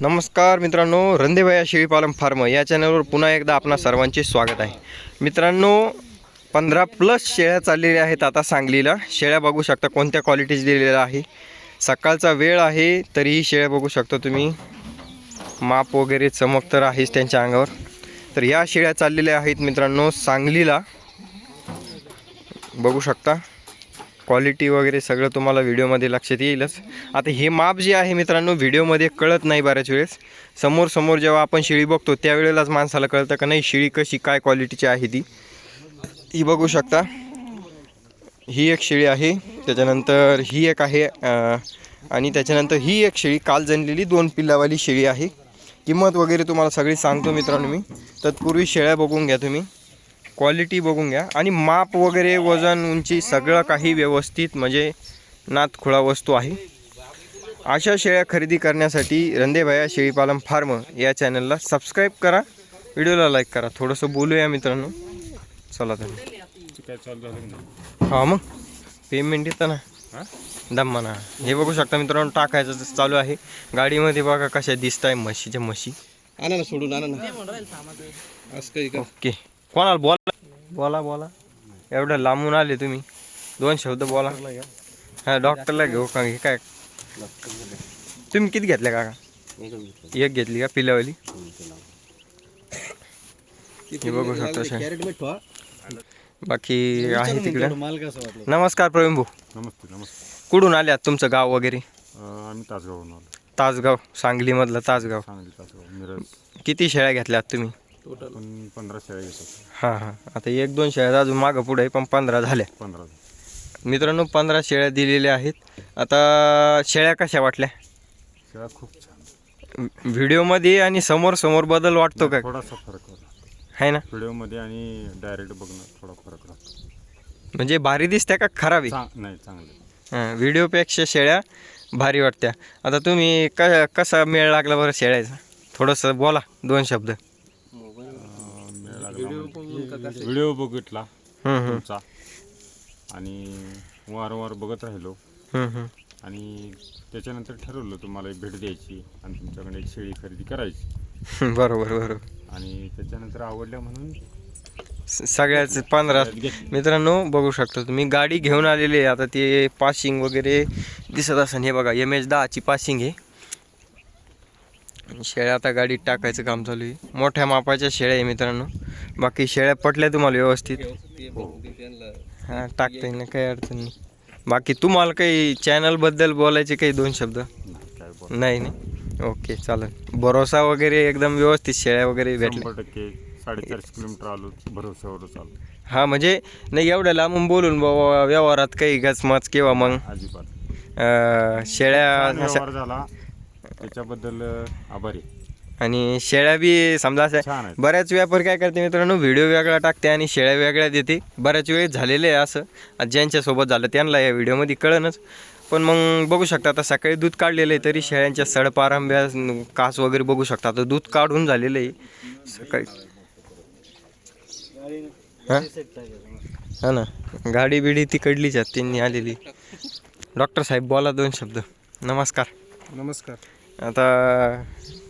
नमस्कार मित्रांनो रंदेभया शेळीपालन फार्म या चॅनलवर पुन्हा एकदा आपणा सर्वांचे स्वागत आहे. मित्रांनो पंधरा प्लस शेळ्या चाललेल्या आहेत आता सांगलीला. शेळ्या बघू शकता कोणत्या क्वालिटीज दिलेल्या आहे. सकाळचा वेळ आहे तरीही शेळ्या बघू शकता तुम्ही. माप वगैरे चमक तर आहेच त्यांच्या अंगावर. तर या शेळ्या चाललेल्या आहेत मित्रांनो सांगलीला. बघू शकता. क्वालिटी वगैरे सगळं तुम्हाला व्हिडिओमध्ये लक्षात येईलच. आता हे माप जे आहे मित्रांनो व्हिडिओमध्ये कळत नाही बऱ्याच वेळेस. समोर समोर जेव्हा आपण शेळी बघतो त्यावेळेलाच माणसाला कळतं का नाही शेळी कशी काय क्वालिटीची आहे ती. ही बघू शकता. ही एक शेळी आहे. त्याच्यानंतर ही एक आहे आणि त्याच्यानंतर ही एक शेळी काल जनलेली दोन पिल्लावाली शेळी आहे. किंमत वगैरे तुम्हाला सगळी सांगतो मित्रांनो मी. तत्पूर्वी शेळ्या बघून घ्या तुम्ही. क्वालिटी बघून घ्या. आणि माप वगैरे वजन उंची सगळं काही व्यवस्थित म्हणजे नातखुळा वस्तू आहे. अशा शेळ्या खरेदी करण्यासाठी रंदेभाया शेळीपालन फार्म या चॅनलला सबस्क्राईब करा. व्हिडिओला लाईक करा. थोडंसं बोलूया मित्रांनो. चला तर. हा मग. पेमेंट येतं ना. दम्मा ना. हे बघू शकता मित्रांनो टाकायचं जसं चालू आहे. गाडीमध्ये बघा कशा दिसत आहे म्हशीच्या म्हशी. आणा ना सोडून आणा ना. असं काही का ओके कोणाला बोला? बोला बोला. एवढं लांबून आले तुम्ही. दोन शब्द बोला. हा डॉक्टरला घेऊ का? हे काय? तुम्ही किती घेतल्या काका? एक घेतली का? पिल्यावाली? हे बघू शकता बाकी आहे तिकडे. नमस्कार प्रवीण भाऊ नमस्ते नमस्ते. कुठून आले आहात तुमचं गाव वगैरे? आम्ही तासगावहून आलो. तासगाव सांगलीमधलं तासगाव. सांगली तासगाव मिरज. किती शेळ्या घेतल्या आहात तुम्ही? पण पंधरा शेळ्या घेतात हां हां. आता एक दोन शेळ्या अजून मागं पुढे आहे, पण पंधरा झाल्या. पंधरा मित्रांनो पंधरा शेळ्या दिलेल्या आहेत. आता शेळ्या कशा वाटल्या? शेळ्या खूप छान व्हिडिओमध्ये आणि समोर समोर बदल वाटतो का? थोडासा फरक आहे ना? व्हिडिओमध्ये आणि डायरेक्ट बघणं थोडा फरक राहतो. म्हणजे भारी दिसत्या का खराब नाही चांगलं हां व्हिडिओपेक्षा शेळ्या भारी वाटत्या. आता तुम्ही क कसा मेळ लागला बरं शेळ्याचा? थोडंसं बोला दोन शब्द. व्हिडिओ बघितला हम्म, हम्म, तुमचा. आणि वारंवार बघत राहिलो. हम्म, हम्म. आणि त्याच्यानंतर ठरवलं तुम्हाला एक भेट द्यायची आणि तुमच्याकडे एक शेळी खरेदी करायची. बरोबर बरोबर. आणि त्याच्यानंतर आवडल्या म्हणून स- सगळ्याच पंधरा घेतली. मित्रांनो बघू शकता तुम्ही. गाडी घेऊन आलेली आहे. आता ते पासिंग वगैरे दिसत असेल हे बघा एम एच दहाची पासिंग आहे. आणि शेळ्या आता गाडीत टाकायचं काम चालू आहे. मोठ्या मापाच्या शेळ्या आहे मित्रांनो. बाकी शेळ्या पटल्या तुम्हाला व्यवस्थित? हां टाकता येईल ना काही अडचण नाही. बाकी तुम्हाला काही चॅनलबद्दल बोलायचे काही दोन शब्द? नाही नाही ओके चालेल. भरोसा वगैरे एकदम व्यवस्थित शेळ्या वगैरे भेटल्या. शंभर टक्के साडेचारशे किलोमीटर आलो भरोश्यावरच आलो. हा म्हणजे नाही एवढ्या लांबून बोलून बाबा व्यवहारात काही गचमच किंवा मग अजिबात. शेळ्या झाला. त्याच्याबद्दल आभारी. आणि शेळ्या बी समजा असं छान आहे बऱ्याच व्यापारी काय करते मित्रांनो व्हिडिओ वेगळा टाकते आणि शेळ्या वेगळ्या देते. बऱ्याच वेळेस झालेलं आहे असं. आज ज्यांच्यासोबत झालं त्यांना या व्हिडिओमध्ये कळनच पण मग बघू शकता आता सकाळी दूध काढलेलं आहे तरी शेळ्यांच्या सडपारंब्या कास वगैरे बघू शकता. आता दूध काढून झालेलं आहे. सकाळी. हां? हा ना. गाडी बिडी तिकडलीच आहेत त्यांनी आलेली. डॉक्टर साहेब बोला दोन शब्द. नमस्कार. नमस्कार. आता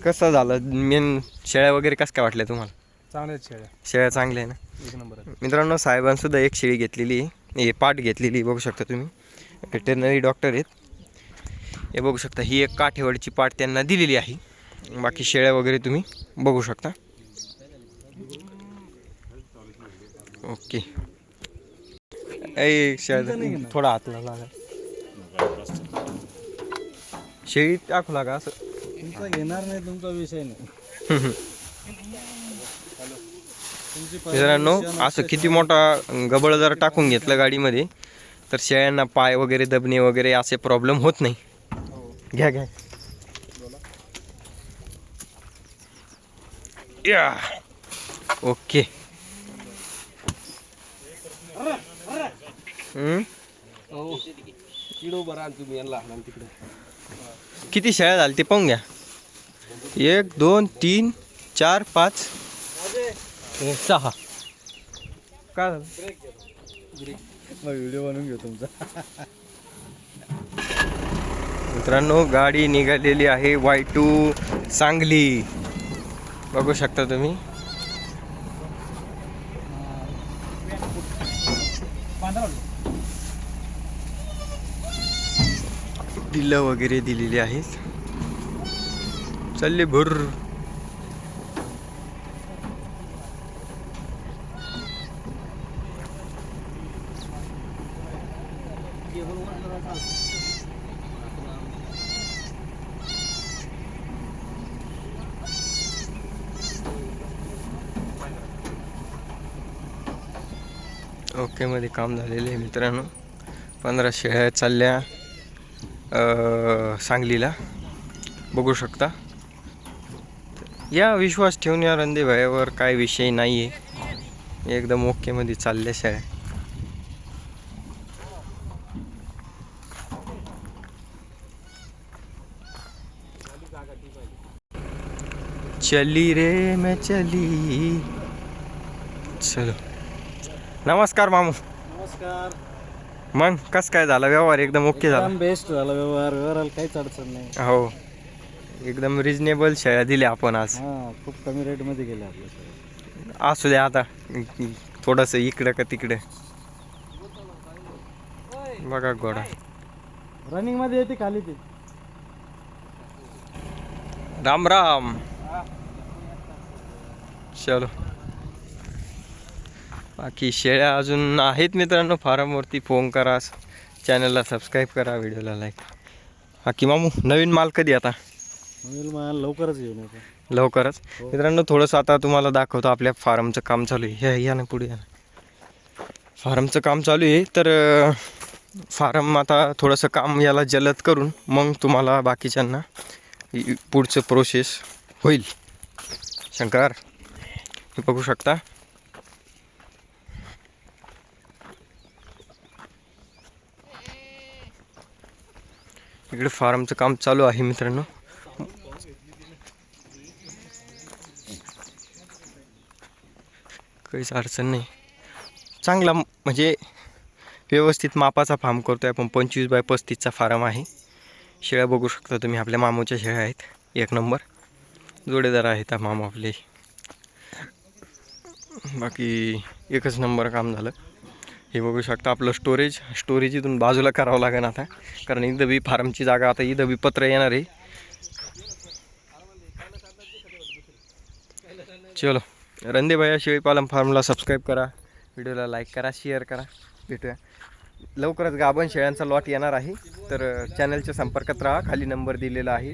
कसं झालं? मेन शेळ्या वगैरे कसं काय वाटल्या तुम्हाला? चांगले आहेत शेळ्या. शेळ्या चांगल्या आहे ना? एक नंबर मित्रांनो साहेबांसुद्धा एक शेळी घेतलेली आहे. हे पाठ घेतलेली आहे, बघू शकता तुम्ही. व्हेटरनरी डॉक्टर आहेत. हे बघू शकता ही एक काठेवाडीची पाठ त्यांना दिलेली आहे. बाकी शेळ्या वगैरे तुम्ही बघू शकता. ओके. ऐ शेळ्या थोडा हातला लागा. शेळी टाकू लागा असं. तुमचा घेणार नाही तुमचा विषय नाही. मित्रांनो असं किती मोठा गबळ जर टाकून घेतलं गाडीमध्ये तर शेळ्यांना पाय वगैरे दबणे वगैरे असे प्रॉब्लेम होत नाही. घ्या घ्या. या. ओके. हम्म? किडो बरा तुम्ही यांना लहान तिकडे. किती शेळ्या झाल्या ते पाहून घ्या. एक दोन तीन चार पाच. सहा. काय झालं? व्हिडिओ बनवून घेऊ तुमचा. मित्रांनो गाडी निघालेली आहे वाय टू सांगली. बघू शकता तुम्ही. बिलं वगैरे दिलेली आहेत. चालली भर। ओके मध्ये काम झालेले आहे मित्रांनो. पंधरा शेळ्या चालल्या सांगलीला. बघू शकता. या विश्वास ठेवून या भायावर काय विषय नाही आहे एकदम ओकेमध्ये चालल्या शेळ्या चली रे मैं चली. चलो. नमस्कार मामू. नमस्कार. मग कस काय झाला व्यवहार? एकदम ओके झाला. बेस्ट झाला व्यवहार. व्यवहाराला काहीच अडचण नाही. हो. एकदम रिजनेबल शेळ्या दिल्या आपण आज. हा खूप कमी रेटमध्ये गेले आपल्या. असू द्या आता थोडस इकडं का तिकडे. बघा घोडा. रनिंगमध्ये येते खाली ती. राम राम. चलो. बाकी शेळ्या अजून आहेत मित्रांनो फार्मवरती फोन करा चॅनलला सबस्क्राईब करा व्हिडिओला लाईक बाकी मामू नवीन माल कधी आता? लवकरच येतो लवकरच. मित्रांनो थोडंसं आता तुम्हाला दाखवतो आपल्या फार्मचं काम चालू आहे. या- या ना पुढे या ना. फार्मचं काम चालू आहे तर फार्म आता थोडंसं काम याला जलद करून मग तुम्हाला बाकीच्यांना पुढचं प्रोसेस होईल. शंकर हे बघू शकता. इकडे फार्मचं काम चालू आहे मित्रांनो. काहीच अडचण नाही. चांगला म्हणजे व्यवस्थित मापाचा फार्म करतो आहे आपण. पंचवीस बाय पस्तीसचा फार्म आहे. शेळ्या बघू शकता तुम्ही आपल्या मामूच्या शेळ्या आहेत. एक नंबर. जोडेदार आहेत हा मामा आपले. बाकी एकच नंबर काम झालं. हे बघू शकता आपलं स्टोरेज स्टोरेज इथून बाजूला करावं लागेल आता. कारण इथं बी फार्मची जागा आता इथं बी पत्र येणार आहे. चलो. रंदे भैया शेळीपालन फार्मला सबस्क्राईब करा. व्हिडिओला लाईक करा शेअर करा. भेटूया. लवकरच गाभण शेळ्यांचा लॉट येणार आहे. तर चॅनलच्या संपर्कात राहा. खाली नंबर दिलेला आहे.